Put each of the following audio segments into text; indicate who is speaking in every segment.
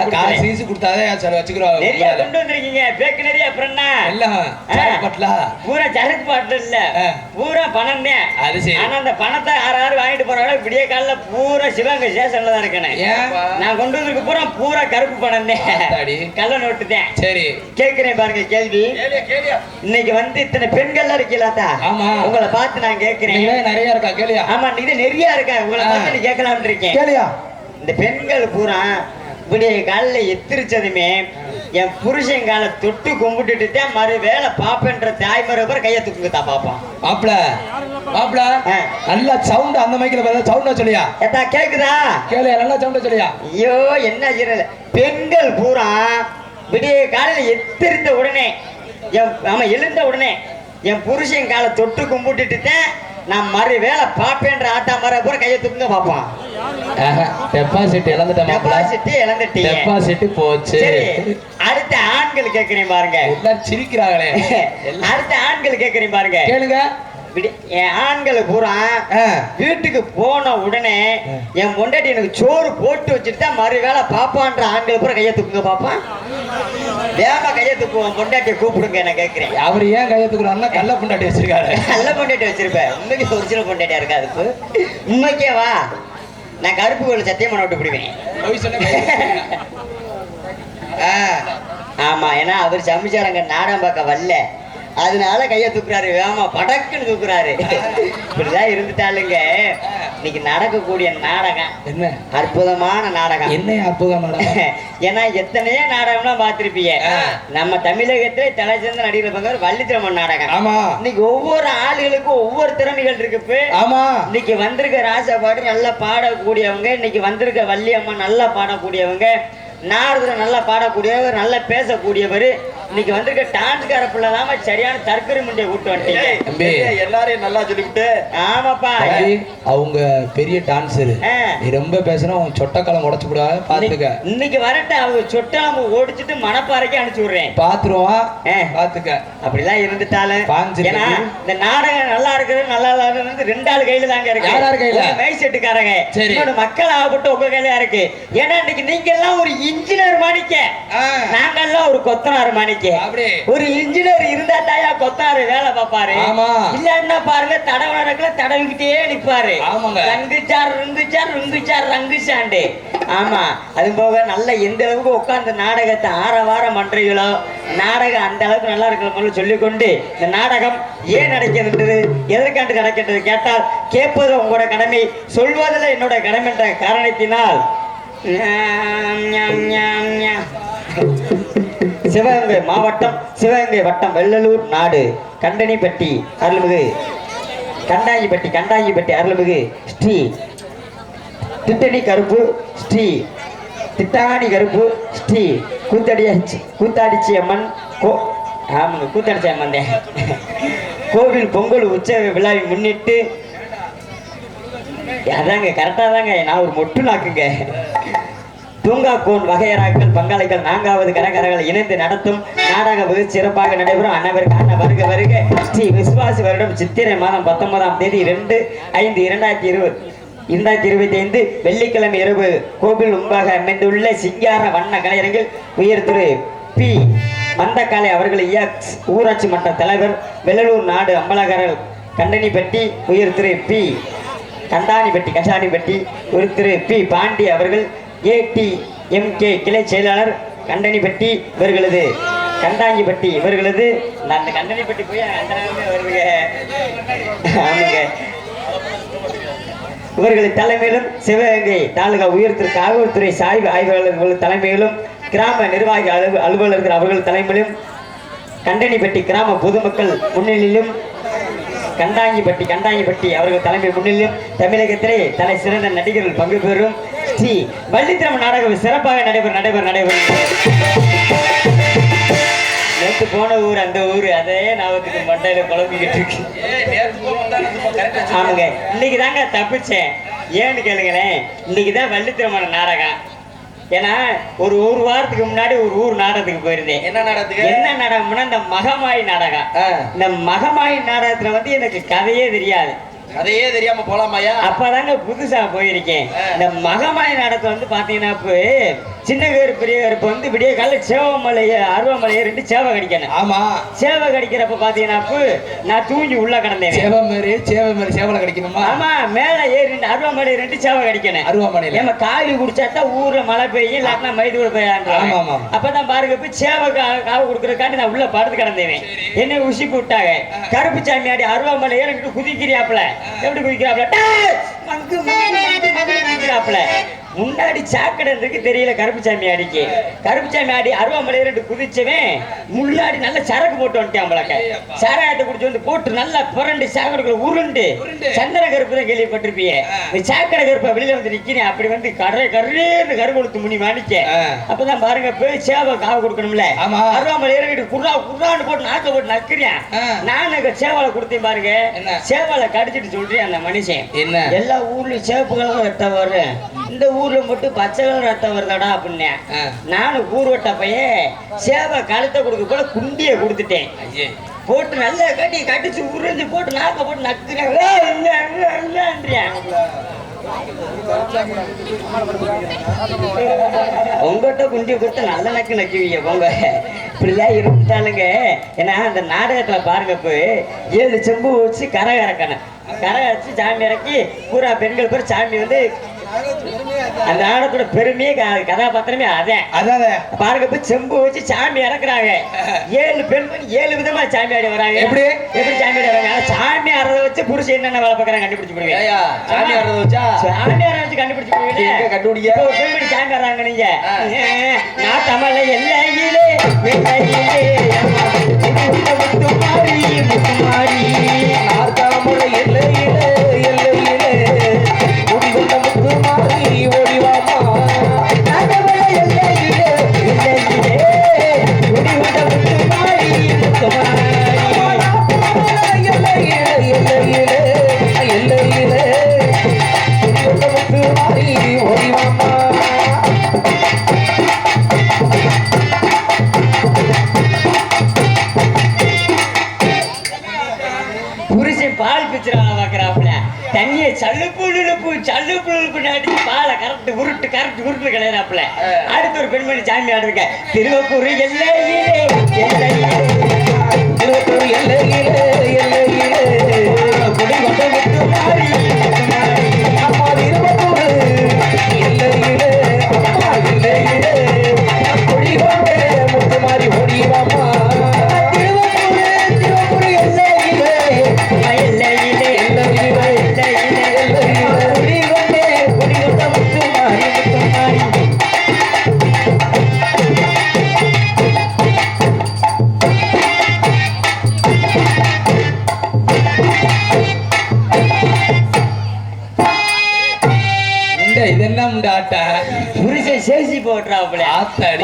Speaker 1: காசு
Speaker 2: கொடுத்தேன்.
Speaker 1: கீசு கொடுத்தாதே சரி வச்சுக்கிறோம்.
Speaker 2: நிறைய கொண்டு வந்திருக்கீங்க. பேக்கு நிறைய அப்புறம் என்ன?
Speaker 1: எல்லாம்
Speaker 2: பூரா சரக்கு பாட்டு இல்ல. பூரா பணம் தான்
Speaker 1: அது சரி.
Speaker 2: ஆனா அந்த பணத்தை யார் யாரு வாங்கிட்டு போறாங்க விடிய காலைல பூரா சிவகங்கை ஸ்டேஷன்ல தான் இருக்கேன். நான் கொண்டு வந்திருக்க பூரா பூரா கருப்பு பணம். தான் கள்ள நோட்டு தான்.
Speaker 1: சரி.
Speaker 2: கேக்குறேன் பாருங்க கேள்வி. இன்னைக்கு வந்து இத்தனை பெண்கள் இருக்கீங்களாத்தா
Speaker 1: ஆமா.
Speaker 2: உங்களை பார்த்து நான் கேக்குறேன்
Speaker 1: நீங்க நிறைய இருக்கா கேளியா?
Speaker 2: ஆமா இது நிறைய இருக்கா? உங்களை. பார்த்து கேட்கலாம்னு இருக்கேன்.
Speaker 1: கேளியா?
Speaker 2: இந்த பெண்கள் பூரா விடிய காலைல எத்திரிச்சதுமே என் புருஷன் காலை தொட்டு கும்பிட்டுட்டு தான் மறு வேலை பாப்பேன்ற தாய்மறை பேர் கையை தூக்குங்கத்தா பாப்பான்
Speaker 1: மாப்பிள மாப்பிள. நல்லா சவுண்ட் அந்த மைக்கில் பார்த்தா சவுண்டா சொல்லியா?
Speaker 2: ஏத்தா கேக்குதா?
Speaker 1: கேளியா நல்லா சவுண்டா சொல்லியா?
Speaker 2: ஐயோ என்ன செய்யறது? பெண்கள் பூரா விடிய காலையில எத்திரித்த உடனே என் ஆமா எழுந்த உடனே என் புருஷன் காலை தொட்டு கும்பிட்டுட்டு தான் நான் மறு வேலை பாப்பேன்ற ஆட்டா மர பூரா கையை தூக்குங்க பாப்பான்
Speaker 1: டெபாசிட் இழந்துட்ட மாப்பிள.
Speaker 2: டெபாசிட் இழந்துட்டீங்க
Speaker 1: டெபாசிட் போச்சு.
Speaker 2: அடுத்த ஆண்கள் கேக்குறேன் பாருங்க.
Speaker 1: எல்லாரும் சிரிக்கிறாங்களே?
Speaker 2: அடுத்த ஆண்கள் கேக்குறேன் பாருங்க.
Speaker 1: கேளுங்க.
Speaker 2: ஆண்கள் பூரா. வீட்டுக்கு போன உடனே என் பொண்டாட்டி எனக்கு சோறு போட்டு வச்சுட்டு தான் மறு வேலை பாப்பான்ற ஆண்கள் பூரா கையை தூக்குங்க பாப்பான் வேகமா கையை தூக்குவோம் பொண்டாட்டியை கூப்பிடுங்க நான் கேட்கிறேன்.
Speaker 1: அவர் ஏன் கையத்துக்குறாருன்னா கள்ள புண்டாட்டி வச்சிருக்காரு.
Speaker 2: நல்ல பொண்டாட்டி வச்சிருப்பேன். உண்மைக்கு ஒரிஜினல் பொண்டாட்டியா இருக்கா அதுக்கு உண்மைக்கே வா. நான் கருப்பு கோயில் சத்தியம் பண்ண விட்டு விடுவேன் ஆமா ஏன்னா அவர் சமைச்சாரங்க நாடகம் பார்க்க வரல. அதனால கையை தூக்குறாரு. வேமா படக்குன்னு தூக்குறாரு. இப்படிதான் இருந்துட்டாளுங்க. இன்னைக்கு நடக்கக்கூடிய நாடகம்.
Speaker 1: என்ன?
Speaker 2: அற்புதமான நாடகம்.
Speaker 1: என்ன அற்புதம் மேடம்
Speaker 2: ஏன்னா எத்தனையோ நாடகம்லாம் பார்த்திருப்பீங்க. நம்ம தமிழகத்திலே தலை சிறந்த நடிகர் பங்கார் வள்ளித்திரமன் நாடகம்.
Speaker 1: ஆமா.
Speaker 2: இன்னைக்கு ஒவ்வொரு ஆளுகளுக்கும் ஒவ்வொரு திறமைகள் இருக்கு.
Speaker 1: ஆமா.
Speaker 2: இன்னைக்கு வந்திருக்க ராசா பாட்டு நல்லா பாடக்கூடியவங்க இன்னைக்கு வந்திருக்க வள்ளியம்மா நல்லா பாடக்கூடியவங்க நாரதர் நல்லா பாடக்கூடியவர் நல்லா பேசக்கூடியவர். இன்னைக்கு வந்திருக்க டான்ஸ்கார பிள்ளை தான் சரியான தற்கொலை முண்டிய கூட்டு வந்துட்டீங்க.
Speaker 3: எல்லாரையும் நல்லா சொல்லிவிட்டு
Speaker 2: ஆமாப்பா.
Speaker 1: அவங்க பெரிய டான்ஸரு. நீ ரொம்ப பேசுனா உன் சொட்டக்காலம் உடச்சு விடாத பாத்துக்க.
Speaker 2: இன்னைக்கு- வரட்ட அவங்க சொட்டாம ஓடிச்சிட்டு மணப்பாறைக்கு அனுப்பிச்சு விடுறேன்.
Speaker 1: பாத்துருவான். பாத்துக்க.
Speaker 2: அப்படிலாம் இருந்துட்டாலும். ஏன்னா இந்த நாடகம் நல்லா இருக்கிறது நல்லா இல்லாதது ரெண்டு ஆள் கையில தாங்க இருக்கு.
Speaker 1: யார் யார் கையில? சரி.
Speaker 2: இன்னொன்னு மக்கள் ஆகப்பட்டு உங்க கையில இருக்கு. ஏன்னா இன்னைக்கு நீங்க எல்லாம் ஒரு இன்ஜினியர் மாணிக்க. நாங்கெல்லாம் ஒரு கொத்தனார் மாணிக்க.
Speaker 1: அப்படி.
Speaker 2: ஒரு இன்ஜினியர் இருந்தா தாயா கொத்தனார் வேலை பார்ப்பாரு. இல்லன்னா பாருங்க தடவை நடக்கல தடவிக்கிட்டே நிப்பாரு. ரங்குச்சார் ருங்குச்சார் ருங்குச்சார் ரங்குச்சாண்டு ஆமா அது போக நல்ல எந்த அளவுக்கு உட்கார்ந்து நாடகத்தை ஆரவாரம் பண்றீங்களோ நாடகம் அந்த அளவுக்கு நல்லா இருக்கிற சொல்லிக்கொண்டு இந்த நாடகம் ஏன் நடக்கின்றது எதற்காண்டு நடக்கின்றது கேட்டால் கேட்பது உங்களோட கடமை சொல்வதில் என்னோட கடமை என்ற காரணத்தினால். சிவகங்கை மாவட்டம் சிவகங்கை வட்டம் வெள்ளலூர் நாடு. கண்டனிப்பட்டி அருள்மிகு. கண்டாங்கிப்பட்டி கண்டாங்கிப்பட்டி அருள்மிகு. ஸ்ரீ திட்டணி கருப்பு ஸ்ரீ திட்டாணி கருப்பு ஸ்ரீ கூத்தடிய கூத்தாடிச்சி அம்மன் கோ ஆமாங்க கூத்தாடிச்சி அம்மன் கோவில் பொங்கல் உற்சவ விழாவை முன்னிட்டு அதாங்க கரெக்டாக தாங்க நான் ஒரு மொட்டு நாக்குங்க. தூங்கா கோன் வகையராக்கள் பங்காளிகள் நான்காவது கரகரகள் இணைந்து நடத்தும் நாடக வெகு சிறப்பாக நடைபெறும். அனைவருக்கான வருக வருக. ஸ்ரீ விஸ்வாசி வருடம் சித்திரை மாதம் பத்தொன்பதாம் தேதி ரெண்டு ஐந்து இரண்டாயிரத்தி இருபது. இரண்டாயிரத்தி இருபத்தி ஐந்து வெள்ளிக்கிழமை இரவு கோவில் முன்பாக அமைந்துள்ள சிங்கார வண்ண கலையரங்கில் உயர் திரு பி. மந்தக்காலை அவர்கள் இயக்ஸ் ஊராட்சி மன்ற தலைவர் வெள்ளலூர் நாடு அம்பலகரல் கண்டனிப்பட்டி உயர் திரு பி. கண்டானிப்பட்டி கஷானிப்பட்டி ஒரு திரு பி. பாண்டி அவர்கள் ஏடி எம்கே கிளை செயலாளர் கண்டனிப்பட்டி இவர்களது. கண்டாங்கிப்பட்டி இவர்களது. நான் அந்த கண்டனிப்பட்டி போய் அந்த ஆமாங்க. இவர்களின் தலைமையிலும் சிவகங்கை தாலுகா உயர்த்திற்கு காவல்துறை சாய்வு ஆய்வாளர்கள் தலைமையிலும் கிராம நிர்வாகி அலுவ அலுவலர்கள் அவர்கள் தலைமையிலும் கண்டனிப்பட்டி கிராம பொதுமக்கள் முன்னிலையிலும் கண்டாங்கிப்பட்டி கண்டாங்கிப்பட்டி அவர்கள் தலைமை முன்னிலையும் தமிழகத்திலே தலை சிறந்த நடிகர்கள் பங்கு பெறும் ஸ்ரீ வள்ளித்திரம் நாடகம் சிறப்பாக நடைபெறும் நடைபெறும் நடைபெறும். நேற்று போன ஊர் அந்த ஊர் அதே ஞாபகத்துக்கு மண்டையில குழம்பிக்கிட்டு இருக்கு. ஆமாங்க. இன்னைக்கு தாங்க தப்பிச்சேன். ஏன்னு கேளுங்களேன் இன்னைக்கு தான் வள்ளித்திரமான நாடகம். ஏன்னா ஒரு ஒரு வாரத்துக்கு முன்னாடி ஒரு ஊர் நாடகத்துக்கு போயிருந்தேன்.
Speaker 3: என்ன நடத்துக்கு
Speaker 2: என்ன நாடகம்னா இந்த மகமாய் நாடகம். இந்த மகமாய் நாடகத்துல வந்து எனக்கு கதையே தெரியாது.
Speaker 3: அதையே தெரியாம போலாமாயா
Speaker 2: அப்பதாங்க புதுசா போயிருக்கேன். இந்த மகமாய் நாடகத்துல வந்து பாத்தீங்கன்னா சின்ன கருப்பு பெரிய கருப்பு வந்து விடிய காலைல சேவமலைய அருவமலையை ரெண்டு சேவை கடிக்கணும்
Speaker 1: ஆமா
Speaker 2: சேவை கடிக்கிறப்ப பாத்தீங்கன்னா நான் தூங்கி உள்ள கிடந்தேன்
Speaker 1: சேவை மாதிரி சேவை மாதிரி சேவலை கிடைக்கணுமா
Speaker 2: ஆமா மேல ஏறி ரெண்டு அருவமலை ரெண்டு சேவை கடிக்கணும்
Speaker 1: அருவாமனையில
Speaker 2: ஏமா காவி குடிச்சா தான் ஊர்ல மழை பெய்யும் இல்லாட்டினா மைது கூட. பெய்யாங்க அப்பதான் பாருங்க போய் சேவை காவு கொடுக்கறதுக்காண்டி நான் உள்ள படுத்து கிடந்தேன் என்ன உசி விட்டாங்க கருப்பு சாமியாடி அருவாமலை ஏறிட்டு குதிக்கிறியாப்ல எப்படி குதிக்கிறாப்ல மங்கு குதிக்கிறாப்ல முன்னாடி சாக்கடை இருக்கு தெரியல கருப்பு சாமி அடிக்கு கருப்பு சாமி ஆடி அருவாமலை ரெண்டு குதிச்சவன் முன்னாடி நல்ல சரக்கு போட்டு வந்துட்டான் பழக்க சாராயத்தை குடிச்சு வந்து போட்டு நல்லா புரண்டு சாக்கடைக்குள்ள உருண்டு. சந்தன கருப்பு தான் கேள்விப்பட்டிருப்பியே இந்த சாக்கடை கருப்பை வெளியில வந்து நிக்கிறேன். அப்படி வந்து கரை கருன்னு கரு கொடுத்து முனி மாணிக்க. அப்பதான் பாருங்க போய் சேவை காவு கொடுக்கணும்ல. அருவாமலை இறங்கிட்டு குர்ரா குர்ரான்னு போட்டு நாக்க போட்டு நக்கிறேன். நான் அங்க சேவலை கொடுத்தேன் பாருங்க? சேவலை கடிச்சிட்டு சொல்றேன் அந்த மனுஷன்.
Speaker 1: என்ன?
Speaker 2: எல்லா ஊர்லயும் சிவப்பு கலர் ரத்தம் வரும் இந்த ஊர்ல மட்டும் பச்சை ரத்தம் வருதாடா அப்படின்னேன். நானும் ஊர்வட்ட பையன் சேவை கழுத்தை கொடுக்க போல குண்டிய கொடுத்துட்டேன். போட்டு நல்லா கட்டி கட்டிச்சு உறிஞ்சு போட்டு நாக்க போட்டு நக்குறேன். உங்ககிட்ட குண்டி கொடுத்து நல்ல நக்கு நக்குவீங்க போங்க. இப்படிலாம் இருந்துட்டாலுங்க. ஏன்னா அந்த நாடகத்துல பாருங்க இப்போ ஏழு செம்பு வச்சு கரை இறக்கணும் கரை இறச்சி சாமி இறக்கி பூரா பெண்கள் பேர் சாமி வந்து அந்த நாடகத்தோட பெருமையே கதாபாத்திரமே அதான்
Speaker 1: அதான்?
Speaker 2: பாருங்க போய் செம்பு வச்சு சாமி இறக்குறாங்க ஏழு பெண்மணி ஏழு விதமா சாமி ஆடி வராங்க.
Speaker 1: எப்படி?
Speaker 2: எப்படி சாமி ஆடி வராங்க? சாமி ஆடுறத வச்சு புருஷன் என்னென்ன வேலை பார்க்கறாங்க கண்டுபிடிச்சு போடுவீங்க
Speaker 3: ஏய்யா, சாமி ஆடுறத வச்சா?
Speaker 2: சாமி ஆடுறத வச்சு கண்டுபிடிச்சு போடுவீங்க
Speaker 3: எங்க கண்டுபிடிக்க?
Speaker 2: ஒரு பெண்மணி சாமி ஆடுறாங்க நீங்க. நான் தமிழ எல்லையிலே முத்து மாறி முத்து மாறி. புருஷன் பால் பிச்சுறாங்க பாக்குறாப்புல. தண்ணிய சல்லுப்பு இழுப்பு சல்லுப்பு இழுப்பு அடிச்சு பாலை கரெக்ட் உருட்டு கரெக்ட் உருட்டு கிடையாப்புல அடுத்த ஒரு பெண்மணி சாமி ஆடுங்க திருவப்பூர் எல்லையிலே எல்லையிலே
Speaker 1: எல்லையிலே எல்லையிலே
Speaker 2: குடி மாறி
Speaker 1: முண்ட ஆட்டா
Speaker 2: புருஷன் சேசி போட்டுறாப்புல.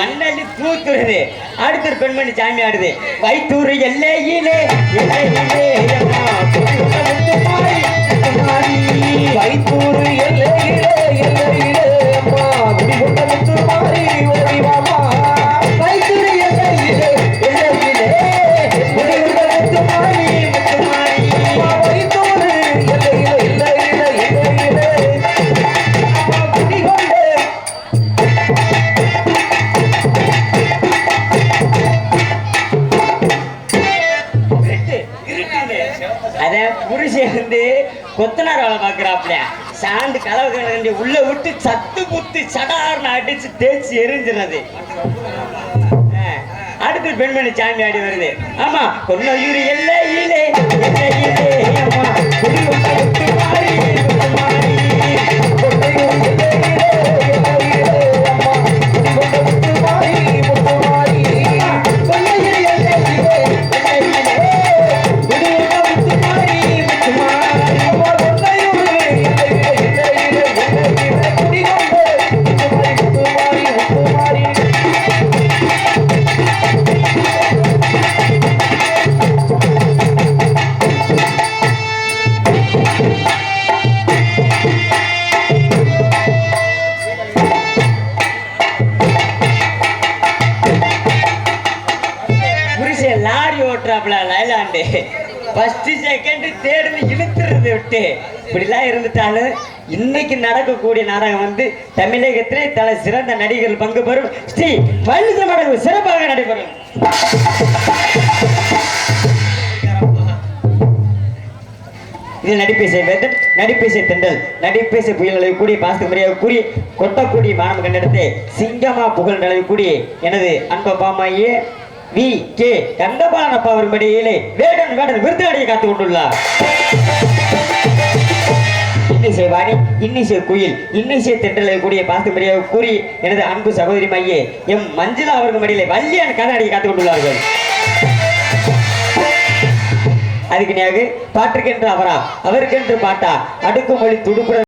Speaker 2: மண்ணள்ளி தூத்துறது அடுத்த பெண்மணி சாமி ஆடுது. வைத்தூர் எல்லையிலே எல்லையிலே. சாண்டு சாந்து கலவை கண்டி உள்ள விட்டு சத்து புத்து சடார்னு அடிச்சு தேய்ச்சி எரிஞ்சினது அடுத்து பெண்மணி சாமி ஆடி வருது. ஆமா கொன்னையூர் எல்லையிலே எல்லையிலே அம்மா ஓட்டுறாப்ல ஃபர்ஸ்ட் செகண்ட் தேர்டு இழுத்துறது விட்டு. இப்படிலாம் இருந்துட்டாலும் இன்னைக்கு நடக்கக்கூடிய நாடகம் வந்து தமிழகத்திலே தலை சிறந்த நடிகர்கள் பங்கு பெறும் ஸ்ரீ வள்ளுத மடங்கு சிறப்பாக நடைபெறும். இது நடிப்பேசை வேந்தன் நடிப்பேசை தெண்டல் நடிப்பேசை புயல்களை கூடிய பாஸ்கர் முறையாக கூறி கொட்டக்கூடிய மாணவ கண்டெடுத்து சிங்கமா புகழ் நிலவக்கூடிய எனது அன்ப பாமாயே வி கே கந்தபானப்ப அப்பா அவருபடியிலே வேடன் வேடன் விருதாடியை காத்துக் கொண்டுள்ளார். இன்னிசை வாணி இன்னிசை குயில் இன்னிசை தென்றலை கூடிய பாஸ்து முறையாக கூறி எனது அன்பு சகோதரி மையே எம் மஞ்சுளா அவர்கள் மடியிலே வள்ளியான கதாடியை காத்துக் கொண்டுள்ளார்கள். அதுக்கு நேகு பாட்டுக்கென்று அவரா அவருக்கென்று பாட்டா அடுக்குமொழி துடுப்புற